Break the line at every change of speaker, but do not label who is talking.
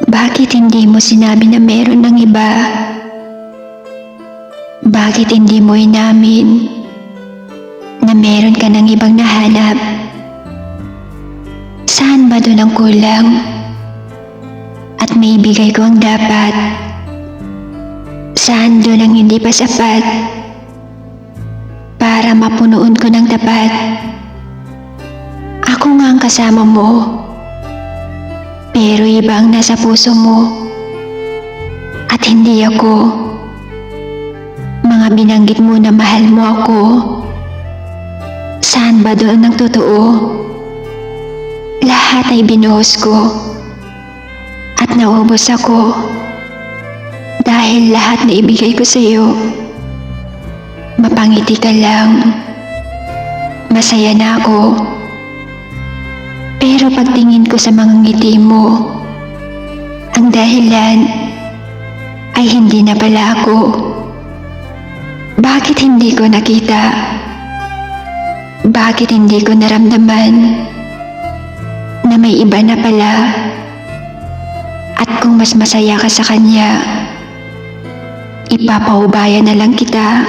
Bakit hindi mo sinabi na meron ng iba? Bakit hindi mo inamin na meron ka ng ibang nahanap? Saan ba doon ang kulang? At may ibigay ko ang dapat? Saan doon ang hindi pa sapat? Para mapunuan ko ng tapat. Ako nga ang kasama mo. Pero iba ang nasa puso mo. At hindi ako. Mga binanggit mo na mahal mo ako. Saan ba doon ang totoo? Lahat ay binuhos ko. At naubos ako. Dahil lahat na ibigay ko sa iyo. Mapangiti ka lang. Masaya na ako. Pero pagtingin ko sa mga ngiti mo, ang dahilan ay hindi na pala ako. Bakit hindi ko nakita? Bakit hindi ko naramdaman na may iba na pala? At kung mas masaya ka sa kanya, ipapaubaya na lang kita